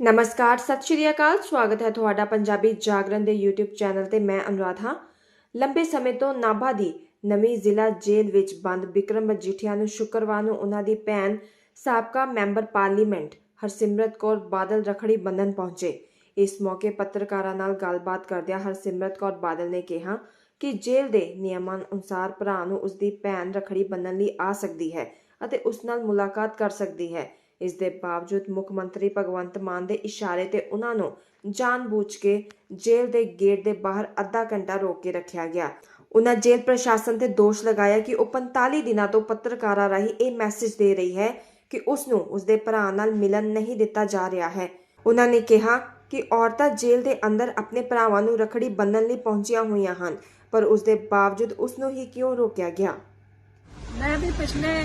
ਨਮਸਕਾਰ, ਸਤਿ ਸ਼੍ਰੀ ਅਕਾਲ, ਸਵਾਗਤ ਹੈ ਤੁਹਾਡਾ ਪੰਜਾਬੀ ਜਾਗਰਣ ਦੇ YouTube ਚੈਨਲ ਤੇ ਮੈਂ ਅਨੁਰਾਧ ਹਾਂ। ਲੰਬੇ ਸਮੇਂ ਤੋਂ ਨਾਭਾ ਦੀ ਨਵੀਂ ਜ਼ਿਲ੍ਹਾ ਜੇਲ੍ਹ ਵਿੱਚ ਬੰਦ ਵਿਕਰਮ ਮਜੀਠੀਆ ਨੂੰ ਸ਼ੁੱਕਰਵਾਰ ਨੂੰ ਉਹਨਾਂ ਦੀ ਭੈਣ ਸਾਬਕਾ ਮੈਂਬਰ ਪਾਰਲੀਮੈਂਟ ਹਰਸਿਮਰਤ ਕੌਰ ਬਾਦਲ ਰਖੜੀ ਬੰਧਨ ਪਹੁੰਚੇ। ਇਸ ਮੌਕੇ ਪੱਤਰਕਾਰਾਂ ਨਾਲ ਗੱਲਬਾਤ ਕਰਦਿਆਂ ਹਰਸਿਮਰਤ ਕੌਰ ਬਾਦਲ ਨੇ ਕਿਹਾ ਕਿ ਜੇਲ੍ਹ ਦੇ ਨਿਯਮਾਂ ਅਨੁਸਾਰ ਭਰਾ ਨੂੰ ਉਸ ਦੀ ਭੈਣ ਰਖੜੀ ਬੰਨਣ ਲਈ ਆ ਸਕਦੀ ਹੈ ਅਤੇ ਉਸ ਨਾਲ ਮੁਲਾਕਾਤ ਕਰ ਸਕਦੀ ਹੈ। ਇਸ ਦੇ ਬਾਵਜੂਦ ਮੁੱਖ ਮੰਤਰੀ ਭਗਵੰਤ ਮਾਨ ਦੇ ਇਸ਼ਾਰੇ ਤੇ ਉਹਨਾਂ ਨੂੰ ਜਾਣਬੁੱਝ ਕੇ ਜੇਲ੍ਹ ਦੇ ਗੇਟ ਦੇ ਬਾਹਰ ਅੱਧਾ ਘੰਟਾ ਰੋਕ ਕੇ ਰੱਖਿਆ ਗਿਆ। ਉਹਨਾਂ ਜੇਲ੍ਹ ਪ੍ਰਸ਼ਾਸਨ ਤੇ ਦੋਸ਼ ਲਗਾਇਆ ਕਿ ਉਹ 45 ਦਿਨਾਂ ਤੋਂ ਪੱਤਰਕਾਰਾਂ ਰਾਹੀਂ ਇਹ ਮੈਸੇਜ ਦੇ ਰਹੀ ਹੈ ਕਿ ਉਸ ਨੂੰ ਉਸ ਦੇ ਭਰਾ ਨਾਲ ਮਿਲਣ ਨਹੀਂ ਦਿੱਤਾ ਜਾ ਰਿਹਾ ਹੈ। ਉਹਨਾਂ ਨੇ ਕਿਹਾ ਕਿ ਔਰਤਾਂ ਜੇਲ੍ਹ ਦੇ ਅੰਦਰ ਆਪਣੇ ਭਰਾਵਾਂ ਨੂੰ ਰਖੜੀ ਬੰਨਣ ਲਈ ਪਹੁੰਚੀਆਂ ਹੋਈਆਂ ਹਨ, ਪਰ ਉਸ ਦੇ ਬਾਵਜੂਦ ਉਸ ਨੂੰ ਹੀ ਕਿਉਂ ਰੋਕਿਆ ਗਿਆ? ਮੈਂ ਵੀ ਪਿਛਲੇ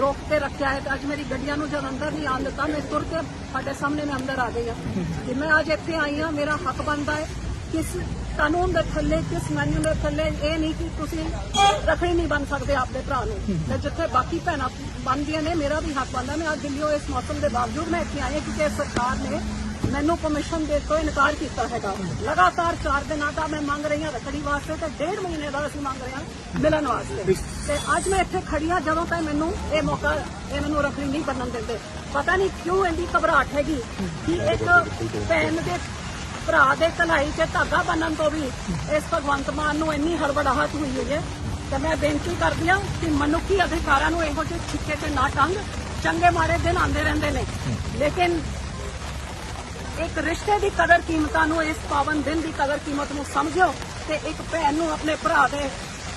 ਰੋਕ ਕੇ ਰੱਖਿਆ ਹੈ ਤੇ ਅੱਜ ਮੇਰੀ ਗੱਡੀਆਂ ਨੂੰ ਜਦ ਅੰਦਰ ਨਹੀਂ ਆਉਣ ਦਿੱਤਾ, ਮੈਂ ਤੁਰ ਕੇ ਸਾਡੇ ਸਾਹਮਣੇ ਮੈਂ ਅੰਦਰ ਆ ਗਈ ਹਾਂ। ਤੇ ਮੈਂ ਅੱਜ ਇੱਥੇ ਆਈ ਹਾਂ, ਮੇਰਾ ਹੱਕ ਬਣਦਾ ਹੈ। ਕਿਸ ਕਾਨੂੰਨ ਦੇ ਥੱਲੇ, ਕਿਸ ਮੈਨੂ ਦੇ ਥੱਲੇ ਇਹ ਨਹੀਂ ਕਿ ਤੁਸੀਂ ਰੱਖੜੀ ਨਹੀਂ ਬਣ ਸਕਦੇ ਆਪਣੇ ਭਰਾ ਨੂੰ। ਤੇ ਜਿੱਥੇ ਬਾਕੀ ਭੈਣਾਂ ਬਣਦੀਆਂ ਨੇ, ਮੇਰਾ ਵੀ ਹੱਕ ਬਣਦਾ। ਮੈਂ ਅੱਜ ਦਿੱਲੀੋਂ ਇਸ ਮੌਸਮ ਦੇ ਬਾਵਜੂਦ ਮੈਂ ਇੱਥੇ ਆਈ ਹਾਂ ਕਿਉਂਕਿ ਸਰਕਾਰ ਨੇ ਮੈਨੂੰ ਕਮਿਸ਼ਨ ਦੇ ਤੋਂ ਇਨਕਾਰ ਕੀਤਾ ਹੈਗਾ। ਲਗਾਤਾਰ 4 ਦਿਨਾਂ ਦਾ ਮੈਂ ਮੰਗ ਰਹੀ ਹਾਂ ਰੱਖੜੀ ਵਾਸਤੇ ਤੇ ਡੇਢ ਮਹੀਨੇ ਦਾ ਅਸੀਂ ਮੰਗ ਰਹੇ ਹਾਂ ਮਿਲਣ ਵਾਸਤੇ। ਤੇ ਅੱਜ ਮੈਂ ਇੱਥੇ ਖੜੀ ਹਾਂ ਜਦੋਂ ਤੱਕ ਮੈਨੂੰ ਇਹ ਮੌਕਾ, ਇਹ ਮੈਨੂੰ ਰੱਖੜੀ ਨਹੀਂ ਬੰਨਣ ਦਿੰਦੇ। ਪਤਾ ਨਹੀਂ ਕਿਉਂ ਇੰਨੀ ਘਬਰਾਹਟ ਹੈਗੀ ਕਿ ਇੱਕ ਭੈਣ ਦੇ ਭਰਾ ਦੇ ਕਲਾਈ 'ਚ ਧਾਗਾ ਬੰਨਣ ਤੋਂ ਵੀ ਇਸ ਭਗਵੰਤ ਮਾਨ ਨੂੰ ਇੰਨੀ ਹੜਬੜਾਹਟ ਹੋਈ ਹੋਈ ਹੈ। ਤੇ ਮੈਂ ਬੇਨਤੀ ਕਰਦੀ ਹਾਂ ਕਿ ਮਨੁੱਖੀ ਅਧਿਕਾਰਾਂ ਨੂੰ ਇਹੋ ਜਿਹੇ ਛਿੱਕੇ ਤੇ ਨਾ ਟੰਗ। ਚੰਗੇ ਮਾੜੇ ਦਿਨ ਆਉਂਦੇ ਰਹਿੰਦੇ ਨੇ। ਲੇਕਿਨ ਇੱਕ ਰਿਸ਼ਤੇ ਦੀ ਕਦਰ ਕੀਮਤਾਂ ਨੂੰ ਇਸ ਪਾਵਨ ਦਿਨ ਦੀ ਕਦਰ ਕੀਮਤ ਨੂੰ ਸਮਝੋ ਤੇ ਇੱਕ ਭੈਣ ਨੂੰ ਆਪਣੇ ਭਰਾ ਦੇ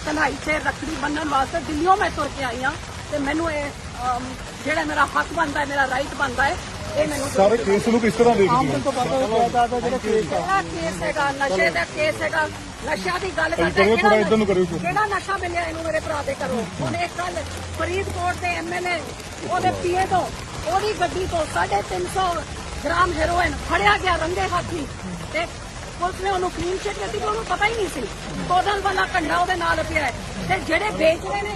ਕਲਾਈ 'ਚ ਰੱਖੜੀ ਬੰਨਣ ਵਾਸਤੇ ਦਿੱਲੀੋਂ ਮੈਂ ਤੁਰ ਕੇ ਆਈ ਹਾਂ ਤੇ ਮੈਨੂੰ ਇਹ ਜਿਹੜਾ ਮੇਰਾ ਹੱਕ ਬਣਦਾ ਹੈ ਮੇਰਾ ਰਾਈਟ ਬਣਦਾ ਹੈ ਇਹ ਮੈਨੂੰ। ਸਾਰੇ ਕੇਸ ਨੂੰ ਕਿਸ ਤਰ੍ਹਾਂ ਦੇਖਦੇ ਹੋ ਜਿਹੜਾ ਕੇਸ ਹੈਗਾ ਨਸ਼ੇ ਦਾ ਕੇਸ ਹੈਗਾ ਨਸ਼ਿਆਂ ਦੀ ਗੱਲ ਕਰਦਾ। ਕਿਹੜਾ ਨਸ਼ਾ ਮਿਲਿਆ ਇਹਨੂੰ ਮੇਰੇ ਭਰਾ ਦੇ ਘਰੋਂ ਉਹਨੇ ਕੱਲ ਫਰੀਦਕੋਟ ਦੇ ਐਮਐਲਏ ਉਹਦੇ ਪੀਏ ਤੋਂ ਉਹਦੀ ਗੱਡੀ ਤੋਂ 350 ਗ੍ਰਾਮ ਹੈਰੋਇਨ ਫੜਿਆ ਗਿਆ ਰੰਗੇ ਹੱਥੀ ਤੇ ਪੁਲਿਸ ਨੇ ਉਹਨੂੰ ਕਲੀਨ ਚਿੱਟ ਦਿੱਤੀ ਕਿ ਉਹਨੂੰ ਪਤਾ ਹੀ ਨਹੀਂ ਸੀ ਕੋਦਲ ਵਾਲਾ ਕੰਡਾ ਉਹਦੇ ਨਾਲ ਪਿਆ ਹੈ ਤੇ ਜਿਹੜੇ ਵੇਚ ਰਹੇ ਨੇ